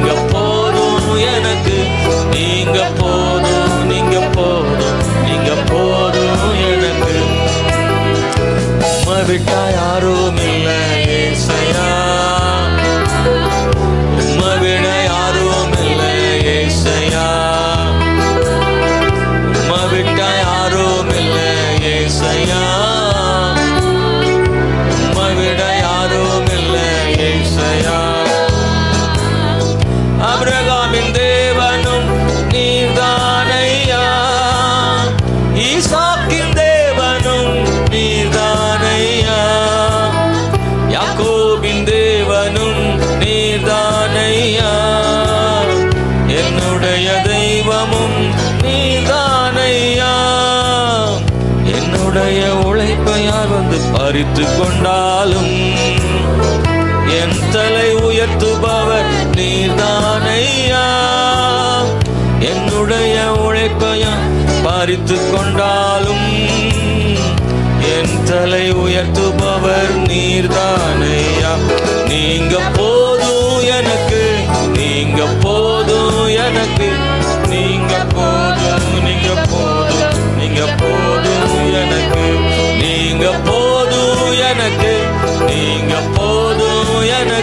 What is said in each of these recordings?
நீங்க போதும் எனக்கு. நீங்க போதும் நீங்க போதும் நீங்க போதும் எனக்கு. உம்மை விட்டா யாரும் இல்லை ஏசையா. என்னுடைய உழைப்பை யார் வந்து பறித்து கொண்டாலும் என் தலை உயர்த்துபவர் நீர்தானையா? என்னுடைய உழைப்பையும் பறித்து கொண்டாலும் என் தலை உயர்த்துபவர் நீர்தானே.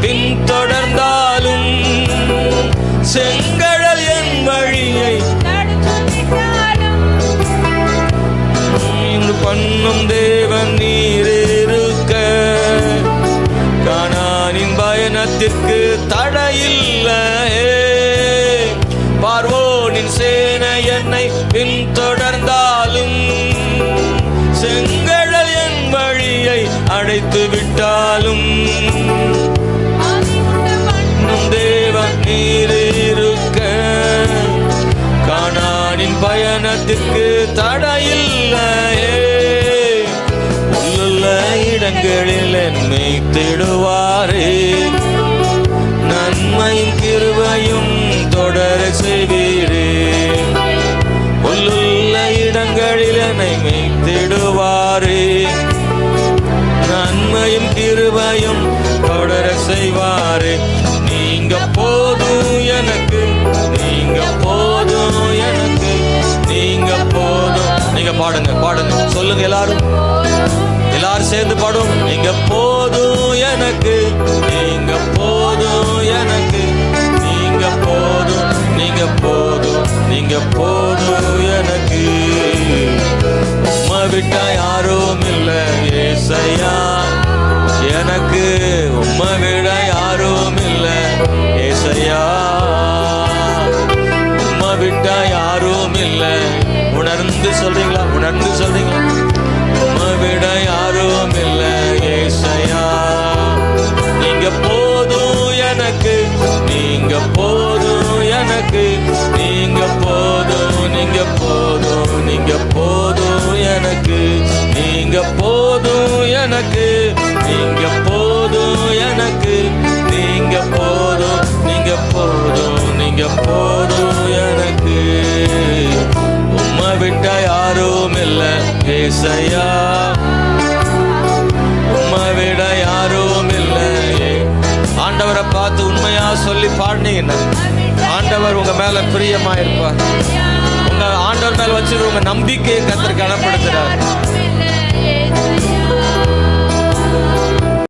பின்தொடர்ந்தாலும் செங்கடல் என் வழியை பண்ணும் தேவன் நீரிருக்க கானானின் பயணத்திற்கு தடையில்லையே. பார்வோனின் சேனை என்னை பின்தொடர்ந்தாலும் செங்கடல் என் வழியை அடைத்து விட்டாலும் கானானின் பயணத்திற்கு தடையில்லையே உள்ளுள்ள இடங்களில் என்னை திடுவாரே. நன்மையும் கிருவையும் தொடர செய்வீரே. உள்ளுள்ள இடங்களில் என்னை மெய்த்திடுவாரே நன்மையும் கிருவையும் தொடர செய்வாரே. பாடுங்க பாடுங்க. சொல்லுங்க எல்லாரும். எல்லாரும் சேர்ந்து பாடும் நீங்க போதும் எனக்கு நீங்க போதும் எனக்கு நீங்க போதும் நீங்க போதும் நீங்க போதும் எனக்கு. உம்மை விட்டா யாரும் இல்லை ஏசையா. எனக்கு உம்மை விட யாரும் இல்லை ஏசையா. உணர்ந்து சொல்றீங்களா? உணர்ந்து சொல்றீங்களா? விட யாரும் இல்லை ஏசையா. நீங்க போதும் எனக்கு நீங்க போதும் எனக்கு நீங்க போதும் நீங்க போதும் நீங்க போதும் எனக்கு நீங்க போதும் எனக்கு நீங்க போதும் எனக்கு நீங்க போதும் நீங்க போதும் நீங்க போதும். விட்ட யாரும் இல்ல ஏசையா. உம்மை விட யாரும் இல்லை ஆண்டவரை பார்த்து உண்மையா சொல்லி பாடினீங்கன்னா ஆண்டவர் உங்க மேல பிரியமா இருப்பார் உங்க ஆண்டவர் மேல வச்சிருக்க உங்க நம்பிக்கையை கத்தர் கனப்படுத்துறாரு.